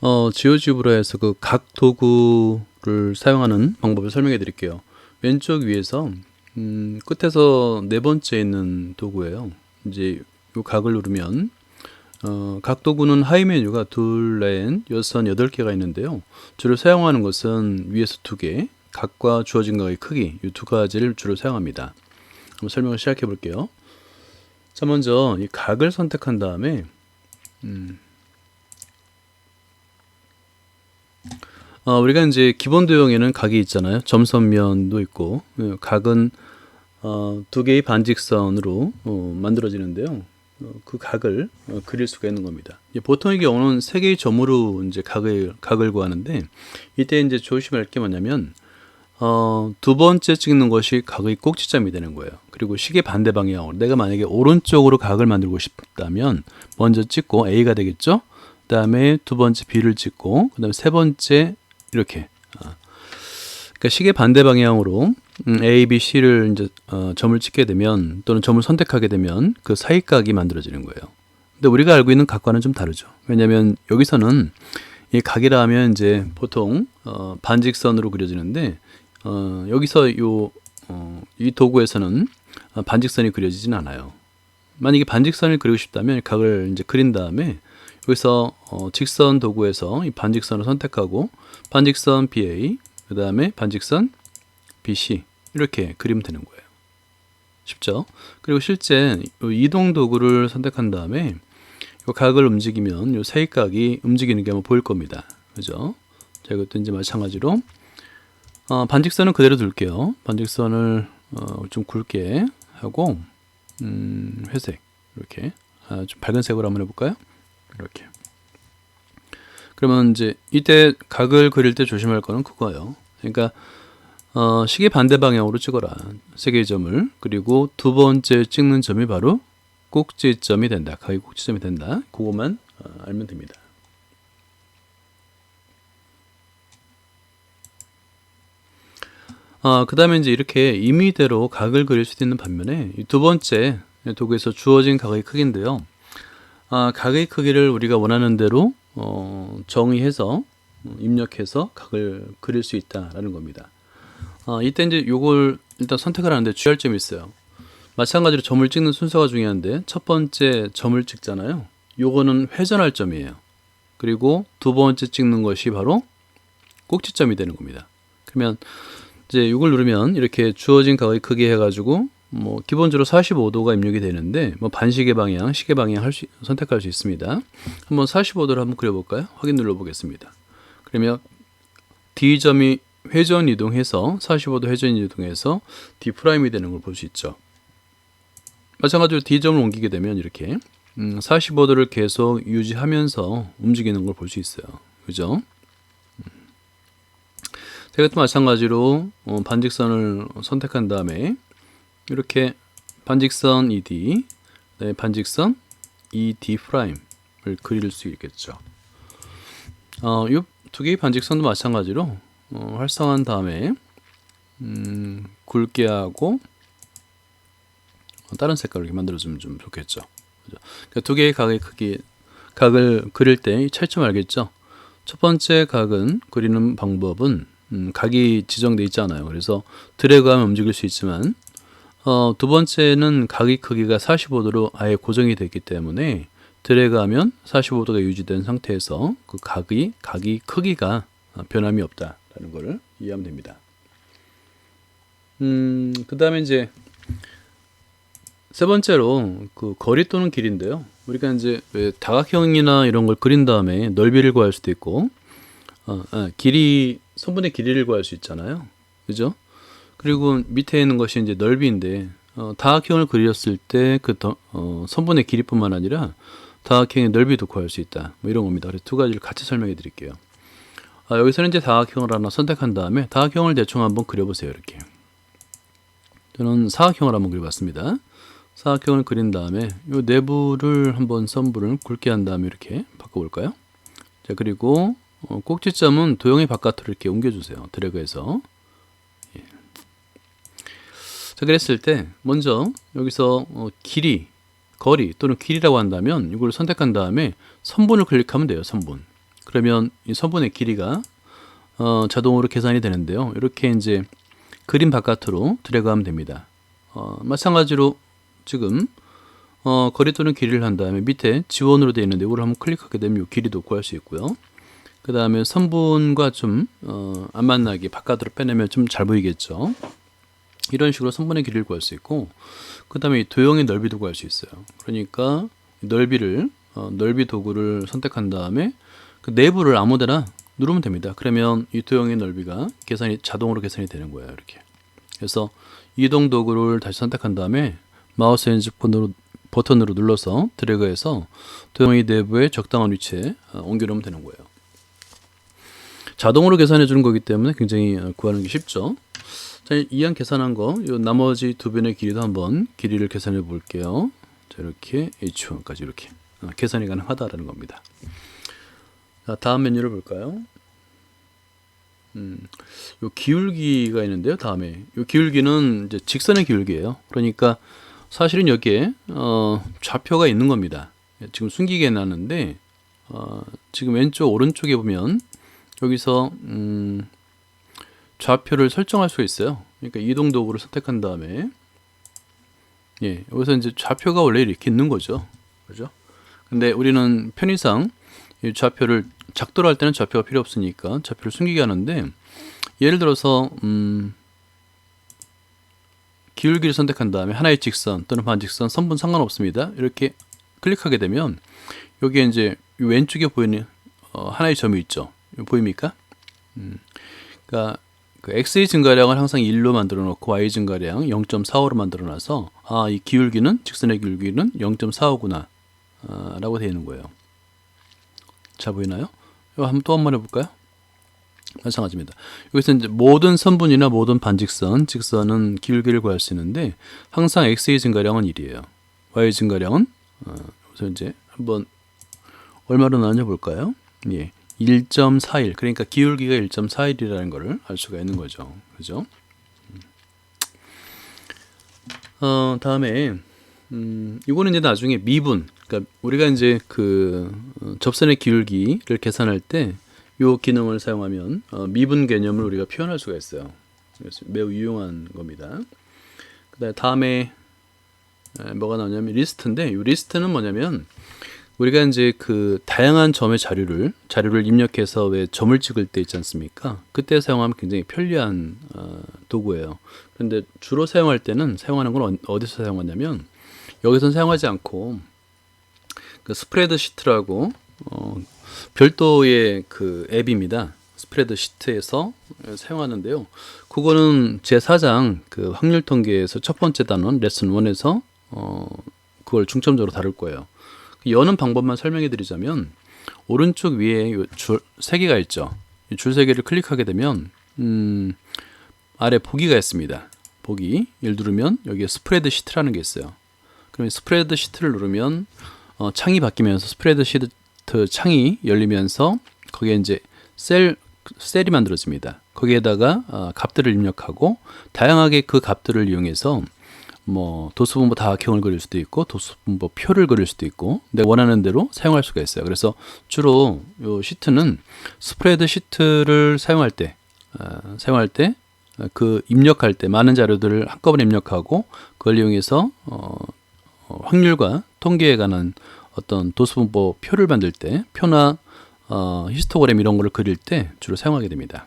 어, 지오지브라에서 그 각 도구를 사용하는 방법을 설명해 드릴게요. 왼쪽 위에서 음, 끝에서 네 번째 있는 도구예요. 이제 요 각을 누르면 어, 각 도구는 하위 메뉴가 둘, 넷, 여섯, 여덟 개가 있는데요. 주로 사용하는 것은 위에서 두 개, 각과 주어진 각의 크기 이 두 가지를 주로 사용합니다. 한번 설명을 시작해 볼게요. 자, 먼저 이 각을 선택한 다음에 음, 어, 우리가 이제 기본 도형에는 각이 있잖아요. 점선면도 있고 예, 각은 어, 두 개의 반직선으로 어, 만들어지는데요. 어, 그 각을 어, 그릴 수가 있는 겁니다. 이제 보통 이 경우는 세 개의 점으로 이제 각을 각을 구하는데 이때 이제 조심할 게 뭐냐면 어, 두 번째 찍는 것이 각의 꼭지점이 되는 거예요. 그리고 시계 반대 방향으로 내가 만약에 오른쪽으로 각을 만들고 싶다면 먼저 찍고 A가 되겠죠. 그 다음에 두 번째 B를 찍고 그 다음에 세 번째 이렇게 아. 그러니까 시계 반대 방향으로 음, A, B, C를 이제 어, 점을 찍게 되면 또는 점을 선택하게 되면 그 사이각이 만들어지는 거예요. 근데 우리가 알고 있는 각과는 좀 다르죠. 왜냐하면 여기서는 이 각이라 하면 이제 보통 어, 반직선으로 그려지는데 어, 여기서 요, 어, 이 도구에서는 어, 반직선이 그려지진 않아요. 만약에 반직선을 그리고 싶다면 각을 이제 그린 다음에 여기서 어, 직선 도구에서 이 반직선을 선택하고 반직선 BA 그 다음에 반직선 BC 이렇게 그리면 되는 거예요. 쉽죠? 그리고 실제 요 이동 도구를 선택한 다음에 이 각을 움직이면 요 세각이 움직이는 게 보일 겁니다. 그죠? 자, 이것도 이제 마찬가지로 어, 반직선은 그대로 둘게요. 반직선을 어, 좀 굵게 하고 음, 회색 이렇게 아, 좀 밝은 색으로 한번 해볼까요? 이렇게. 그러면 이제 이때 각을 그릴 때 조심할 거는 그거예요. 그러니까 어, 시계 반대 방향으로 찍어라. 세 개의 점을 그리고 두 번째 찍는 점이 바로 꼭지점이 된다. 각이 꼭지점이 된다. 그것만 어, 알면 됩니다. 어, 그 다음에 이제 이렇게 임의대로 각을 그릴 수 있는 반면에 이두 번째 도구에서 주어진 각의 크기인데요. 아, 각의 크기를 우리가 원하는 대로 어, 정의해서 어, 입력해서 각을 그릴 수 있다라는 겁니다. 어, 이때 이제 요걸 일단 선택을 하는데 주의할 점이 있어요. 마찬가지로 점을 찍는 순서가 중요한데 첫 번째 점을 찍잖아요. 요거는 회전할 점이에요. 그리고 두 번째 찍는 것이 바로 꼭지점이 되는 겁니다. 그러면 이제 이걸 누르면 이렇게 주어진 각의 크기 해가지고 뭐 기본적으로 45도가 입력이 되는데 뭐 반시계 방향, 시계 방향 할 수, 선택할 수 있습니다. 한번 45도를 한번 그려볼까요? 확인 눌러보겠습니다. 그러면 D 점이 회전 이동해서 45도 회전 이동해서 D 프라임이 되는 걸 볼 수 있죠. 마찬가지로 D 점을 옮기게 되면 이렇게 음, 45도를 계속 유지하면서 움직이는 걸 볼 수 있어요. 그죠? 이것도 마찬가지로 어, 반직선을 선택한 다음에 이렇게 반직선 ED, 네, 반직선 ED 프라임을 그릴 수 있겠죠. 어, 이두 개의 반직선도 마찬가지로 어, 활성한 다음에 음, 굵게 하고 어, 다른 색깔로 이렇게 만들어주면 좀 좋겠죠. 그죠? 그러니까 두 개의 각의 크기, 각을 그릴 때 차이점 알겠죠? 첫 번째 각은 그리는 방법은 음, 각이 지정돼 있잖아요. 그래서 드래그하면 움직일 수 있지만 어, 두 번째는 각의 크기가 45도로 아예 고정이 됐기 때문에 드래그하면 45도가 유지된 상태에서 그 각의 각이 크기가 변함이 없다라는 것을 이해하면 됩니다. 음, 그다음에 이제 세 번째로 그 거리 또는 길인데요. 우리가 이제 왜 다각형이나 이런 걸 그린 다음에 넓이를 구할 수도 있고 어, 아, 길이 선분의 길이를 구할 수 있잖아요. 그죠? 그리고 밑에 있는 것이 이제 넓이인데 어, 다각형을 그렸을 때그 어, 선분의 길이뿐만 아니라 다각형의 넓이도 구할 수 있다. 뭐 이런 겁니다. 그래서 두 가지를 같이 설명해 드릴게요. 아, 여기서는 이제 다각형을 하나 선택한 다음에 다각형을 대충 한번 그려보세요. 이렇게. 저는 사각형을 한번 그려봤습니다. 사각형을 그린 다음에 이 내부를 한번 선분을 굵게 한 다음에 이렇게 바꿔볼까요? 자 그리고 어, 꼭지점은 도형의 바깥으로 이렇게 옮겨주세요. 드래그해서. 예. 자, 그랬을 때 먼저 여기서 어, 길이, 거리 또는 길이라고 한다면 이걸 선택한 다음에 선분을 클릭하면 돼요. 선분. 그러면 이 선분의 길이가 어, 자동으로 계산이 되는데요. 이렇게 이제 그림 바깥으로 드래그하면 됩니다. 어, 마찬가지로 지금 어, 거리 또는 길이를 한 다음에 밑에 지원으로 되어 있는데 이걸 한번 클릭하게 되면 이 길이도 구할 수 있고요. 그 다음에 선분과 좀 어, 안 만나게 바깥으로 빼내면 좀 잘 보이겠죠. 이런 식으로 선분의 길이를 구할 수 있고 그 다음에 이 도형의 넓이도 구할 수 있어요. 그러니까 이 넓이를 어, 넓이 도구를 선택한 다음에 그 내부를 아무데나 누르면 됩니다. 그러면 이 도형의 넓이가 계산이 자동으로 계산이 되는 거예요. 이렇게. 그래서 이동 도구를 다시 선택한 다음에 마우스 핸즈폰으로 버튼으로 눌러서 드래그해서 도형의 내부에 적당한 위치에 어, 옮겨놓으면 되는 거예요. 자동으로 계산해 주는 거기 때문에 굉장히 어, 구하는 게 쉽죠. 자, 이항 계산한 거, 요 나머지 두 변의 길이도 한번 길이를 계산해 볼게요. 자, 이렇게 H1까지 이렇게 어, 계산이 가능하다라는 겁니다. 자, 다음 메뉴를 볼까요? 음, 요 기울기가 있는데요. 다음에 요 기울기는 이제 직선의 기울기예요. 그러니까 사실은 여기에 어, 좌표가 있는 겁니다. 지금 숨기게 해놨는데 어, 지금 왼쪽 오른쪽에 보면 여기서 음, 좌표를 설정할 수가 있어요. 그러니까 이동 도구를 선택한 다음에 예, 여기서 이제 좌표가 원래 이렇게 있는 거죠. 그죠? 근데 우리는 편의상 이 좌표를 작도를 할 때는 좌표가 필요 없으니까 좌표를 숨기게 하는데 예를 들어서 음, 기울기를 선택한 다음에 하나의 직선 또는 반직선 선분 상관없습니다. 이렇게 클릭하게 되면 여기에 이제 이 왼쪽에 보이는 어, 하나의 점이 있죠. 보입니까? 음, 그러니까 그 x의 증가량을 항상 1로 만들어 놓고 y 증가량 0.45로 만들어 놔서 아, 이 기울기는 직선의 기울기는 0.45구나 아, 라고 되어 있는 거예요. 잘 보이나요? 이거 한번 또 한 번 해볼까요? 마찬가지입니다. 여기서 이제 모든 선분이나 모든 반직선, 직선은 기울기를 구할 수 있는데 항상 x의 증가량은 1이에요. y 증가량은 어, 그래서 이제 한번 얼마로 나눠 볼까요? 예. 1.41 그러니까 기울기가 1.41이라는 것을 알 수가 있는 거죠. 그죠? 어, 다음에 음, 이거는 이제 나중에 미분 그러니까 우리가 이제 그 어, 접선의 기울기를 계산할 때이 기능을 사용하면 어, 미분 개념을 우리가 표현할 수가 있어요. 매우 유용한 겁니다. 그다음에 다음에 에, 뭐가 나오냐면 리스트인데 이 리스트는 뭐냐면 우리가 이제 그 다양한 점의 자료를 자료를 입력해서 왜 점을 찍을 때 있지 않습니까? 그때 사용하면 굉장히 편리한 어, 도구예요. 그런데 주로 사용할 때는 사용하는 건 어- 어디서 사용하냐면 여기서는 사용하지 않고 그 스프레드 시트라고 어, 별도의 그 앱입니다. 스프레드 시트에서 사용하는데요. 그거는 제 4장 그 확률 통계에서 첫 번째 단원 레슨 1에서 어, 그걸 중점적으로 다룰 거예요. 그 여는 방법만 설명해 드리자면 오른쪽 위에 줄 세 개가 있죠. 줄 세 개를 클릭하게 되면 음, 아래 보기가 있습니다. 보기 를 누르면 여기에 스프레드 시트라는 게 있어요. 그러면 스프레드 시트를 누르면 어, 창이 바뀌면서 스프레드 시트 창이 열리면서 거기에 이제 셀 셀이 만들어집니다. 거기에다가 어, 값들을 입력하고 다양하게 그 값들을 이용해서 뭐 도수분모 다각형을 그릴 수도 있고 도수분모 표를 그릴 수도 있고 내 원하는 대로 사용할 수가 있어요. 그래서 주로 요 시트는 스프레드 시트를 사용할 때 어, 사용할 때 그 입력할 때 많은 자료들을 한꺼번에 입력하고 그걸 이용해서 어, 어, 확률과 통계에 관한 어떤 도수분모 표를 만들 때 표나 어, 히스토그램 이런 거를 그릴 때 주로 사용하게 됩니다.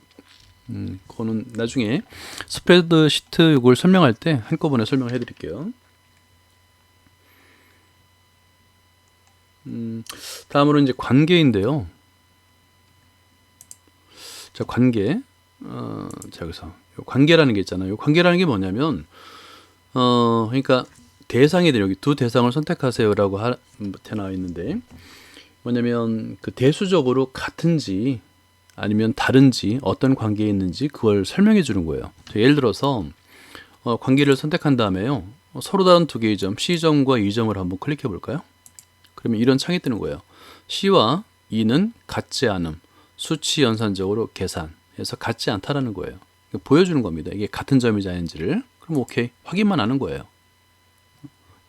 음, 그거는 나중에 스프레드 시트 이걸 설명할 때 한꺼번에 설명을 해드릴게요. 음, 다음으로 이제 관계인데요. 자, 관계. 어, 자, 여기서 요 관계라는 게 있잖아요. 요 관계라는 게 뭐냐면, 어, 그러니까 대상이 여기 두 대상을 선택하세요라고 하, 돼 나와 있는데, 뭐냐면 그 대수적으로 같은지 아니면 다른지 어떤 관계에 있는지 그걸 설명해 주는 거예요. 예를 들어서 어, 관계를 선택한 다음에요. 어, 서로 다른 두 개의 점 C점과 E점을 한번 클릭해 볼까요? 그러면 이런 창이 뜨는 거예요. C와 E는 같지 않음, 수치 연산적으로 계산해서 같지 않다라는 거예요. 보여주는 겁니다. 이게 같은 점이지 아닌지를. 그럼 오케이 확인만 하는 거예요.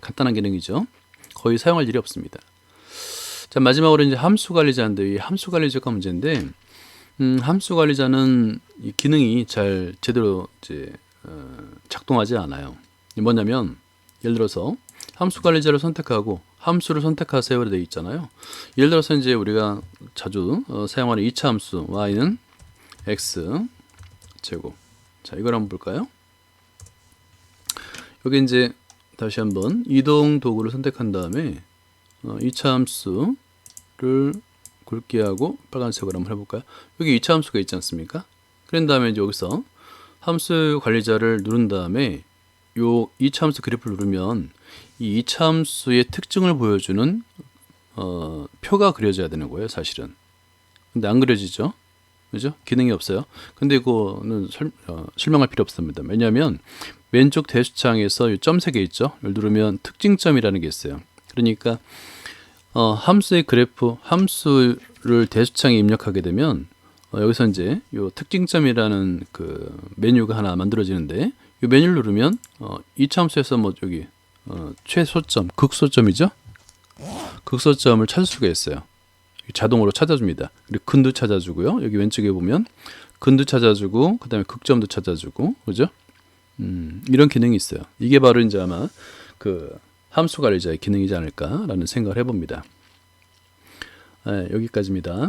간단한 기능이죠. 거의 사용할 일이 없습니다. 자 마지막으로 이제 함수 관리자인데 이 함수 관리자가 문제인데 음, 함수 관리자는 이 기능이 잘 제대로 이제 어, 작동하지 않아요. 뭐냐면 예를 들어서 함수 관리자를 선택하고 함수를 선택하세요로 되어 있잖아요. 예를 들어서 이제 우리가 자주 어, 사용하는 2차 함수 y는 x 제곱. 자, 이걸 한번 볼까요? 여기 이제 다시 한번 이동 도구를 선택한 다음에 어, 2차 함수를 굵기하고 빨간색으로 한번 해볼까요? 여기 2차 함수가 있지 않습니까? 그런 다음에 이제 여기서 함수 관리자를 누른 다음에 요 2차 함수 그래프를 누르면 이 2차 함수의 특징을 보여주는 어, 표가 그려져야 되는 거예요, 사실은. 근데 안 그려지죠? 그죠? 기능이 없어요. 근데 이거는 설, 어, 실망할 필요 없습니다. 왜냐하면 왼쪽 대수창에서 이 점 세 개 있죠? 이걸 누르면 특징점이라는 게 있어요. 그러니까 어, 함수의 그래프, 함수를 대수창에 입력하게 되면 어, 여기서 이제 요 특징점이라는 그 메뉴가 하나 만들어지는데 이 메뉴를 누르면 어, 이차 함수에서 뭐 여기 어, 최소점, 극소점이죠? 극소점을 찾을 수가 있어요. 자동으로 찾아줍니다. 그리고 근도 찾아주고요. 여기 왼쪽에 보면 근도 찾아주고 그다음에 극점도 찾아주고 그죠? 음, 이런 기능이 있어요. 이게 바로 이제 아마 그 함수 관리자의 기능이지 않을까라는 생각을 해봅니다. 네, 여기까지입니다.